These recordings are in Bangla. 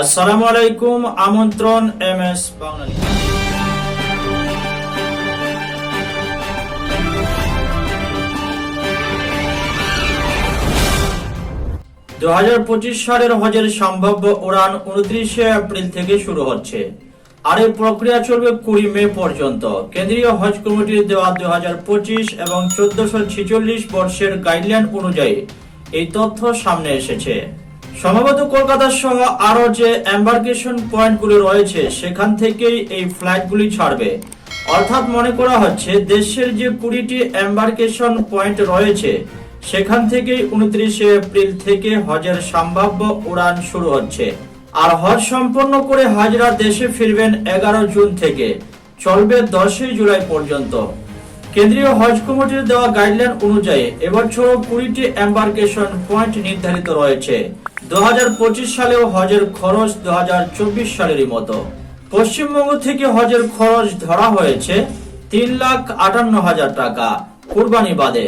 আসসালামু আলাইকুম, আমন্ত্রণ এম এস বাংলাদেশ দু সালের হজের সম্ভাব্য উড়ান উনত্রিশে এপ্রিল থেকে শুরু হচ্ছে। আর এই প্রক্রিয়া চলবে কুড়ি মে পর্যন্ত। কেন্দ্রীয় হজ কমিটির দেওয়া দু হাজার পঁচিশ এবং চোদ্দশো ছিচল্লিশ বর্ষের গাইডলাইন অনুযায়ী এই তথ্য সামনে এসেছে। সম্ভবত কলকাতা সহ আরও যে এম্বার্কেশন পয়েন্টগুলি রয়েছে, সেখান থেকেই এই ফ্লাইটগুলি ছাড়বে। অর্থাৎ মনে করা হচ্ছে, দেশের যে কুড়িটি এম্বার্কেশন পয়েন্ট রয়েছে, সেখান থেকেই উনত্রিশে এপ্রিল থেকে হজের সম্ভাব্য উড়ান শুরু হচ্ছে। আর হজ সম্পন্ন করে হাজরা দেশে ফিরবেন এগারো জুন থেকে, চলবে দশই জুলাই পর্যন্ত। কেন্দ্রীয় হজ কমিটির দেওয়া গাইডলাইন অনুযায়ী, এবছরও কুড়িটি এম্বার্কেশন পয়েন্ট নির্ধারিত রয়েছে। দু হাজার পঁচিশ সালেও হজের খরচ দু সালেরই মতো। পশ্চিমবঙ্গ থেকে হজের খরচ ধরা হয়েছে তিন লাখ আটান্ন হাজার টাকা কুরবানি বাদে।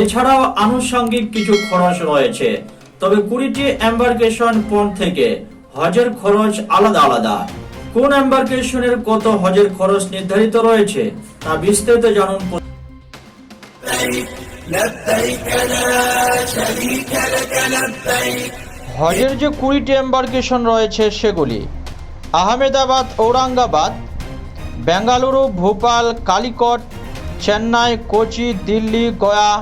এছাড়াও আনুষঙ্গিক কিছু খরচ রয়েছে। তবে কুড়িটি এম্বার্কেশন পয়েন্ট থেকে হজের খরচ আলাদা আলাদা। কোন এম্বার্কেশনের কত হজের খরচ নির্ধারিত রয়েছে তা বিস্তারিত জানুন হজের যে কুড়িটি এম্বার্কেশন রয়েছে সেগুলি আহমেদাবাদ ঔরঙ্গাবাদ বেঙ্গালুরু ভোপাল কালিকট চেন্নাই কোচি দিল্লি গয়া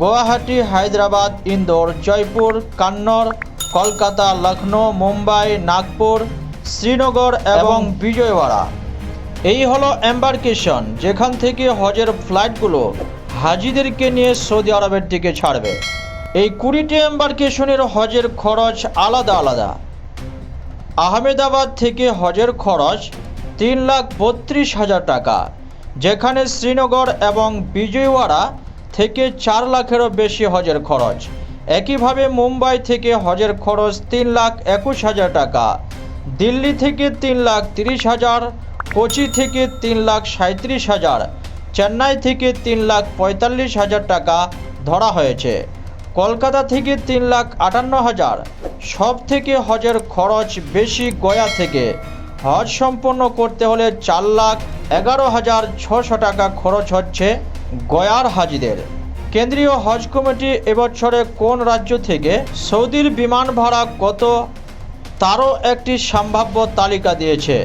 গুয়াহাটি হায়দ্রাবাদ ইন্দোর জয়পুর কান্নড় কলকাতা লখনৌ মুম্বাই নাগপুর শ্রীনগর এবং বিজয়ওয়াড়া। এই হলো এম্বার্কেশন যেখান থেকে হজের ফ্লাইটগুলো হাজিদেরকে নিয়ে সৌদি আরবের দিকে ছাড়বে। এই কুড়িটি এম্বার্কেশনের হজের খরচ আলাদা আলাদা। আহমেদাবাদ থেকে হজের খরচ তিন লাখ বত্রিশ হাজার টাকা, যেখানে শ্রীনগর এবং বিজয়ওয়াড়া থেকে চার লাখেরও বেশি হজের খরচ। একইভাবে মুম্বাই থেকে হজের খরচ তিন লাখ একুশ হাজার টাকা, দিল্লি থেকে তিন লাখ তিরিশ হাজার, কোচি থেকে তিন লাখ সাঁত্রিশ হাজার, চেন্নাই থেকে তিন লাখ পঁয়তাল্লিশ হাজার টাকা ধরা হয়েছে। কলকাতা থেকে তিন লাখ আটান্ন হাজার। সব থেকে হজের খরচ বেশি গয়া থেকে। হজ সম্পন্ন করতে হলে চার লাখ এগারো হাজার ছশো টাকা খরচ হচ্ছে গয়ার হাজিদের। কেন্দ্রীয় হজ কমিটি এবছরে কোন রাজ্য থেকে সৌদির বিমান ভাড়া কত তারও একটি সম্ভাব্য তালিকা দিয়েছে।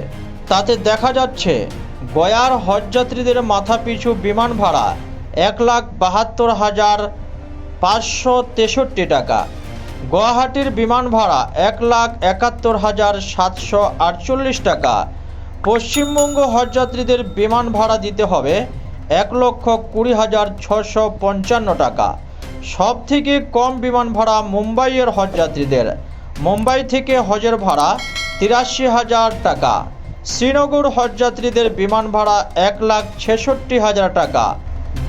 তাতে দেখা যাচ্ছে, গয়ার হজযাত্রীদের মাথাপিছু বিমান ভাড়া এক লাখ বাহাত্তর হাজার পাঁচশো তেষট্টি টাকা। গুয়াহাটির বিমান ভাড়া এক লাখ একাত্তর হাজার সাতশো আটচল্লিশ টাকা। পশ্চিমবঙ্গ হজযাত্রীদের বিমান ভাড়া দিতে হবে এক লক্ষ কুড়ি হাজার ছশো পঞ্চান্ন টাকা। সব থেকে কম বিমান ভাড়া মুম্বাইয়ের হজযাত্রীদের। মুম্বাই থেকে হজের ভাড়া তিরাশি হাজার টাকা। শ্রীনগর হজযাত্রীদের বিমান ভাড়া এক লাখ ছেষট্টি হাজার টাকা।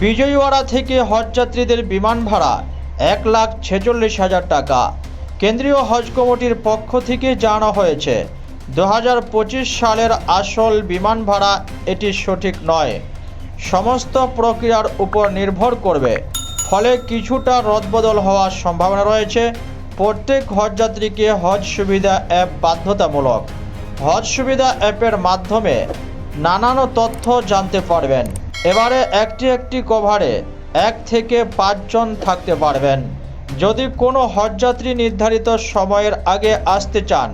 বিজয়ওয়াড়া থেকে হজযাত্রীদের বিমান ভাড়া এক লাখ ছেচল্লিশ হাজার টাকা। কেন্দ্রীয় হজ কমিটির পক্ষ থেকে জানানো হয়েছে দু হাজার পঁচিশ সালের আসল বিমান ভাড়া এটি সঠিক নয়। সমস্ত প্রক্রিয়ার উপর নির্ভর করবে। ফলে কিছুটা রদবদল হওয়ার সম্ভাবনা রয়েছে। প্রত্যেক হজযাত্রীকে হজ সুবিধা অ্যাপ বাধ্যতামূলক। হজ সুবিধা অ্যাপের মাধ্যমে নানান তথ্য জানতে পারবেন। এবারে একটি একটি কভারে এক থেকে পাঁচজন থাকতে পারবেন। যদি কোনো হজযাত্রী নির্ধারিত সময়ের আগে আসতে চান,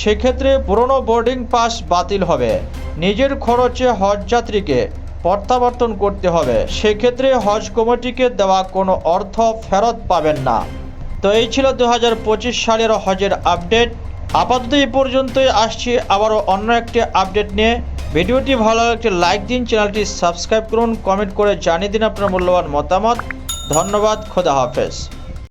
সেক্ষেত্রে পুরনো বোর্ডিং পাস বাতিল হবে। নিজের খরচে হজযাত্রীকে প্রত্যাবর্তন করতে হবে। সেক্ষেত্রে হজ কমিটিকে দেওয়া কোনো অর্থ ফেরত পাবেন না। তো এই ছিল দু হাজার পঁচিশ সালের হজের আপডেট আপাতত এই পর্যন্তই আসছি। আবারও অন্য একটি আপডেট নিয়ে ভিডিওটি ভালো লাগলে একটি লাইক দিন চ্যানেলটি সাবস্ক্রাইব করুন কমেন্ট করে জানিয়ে দিন আপনার মূল্যবান মতামত। ধন্যবাদ, খোদা হাফেজ।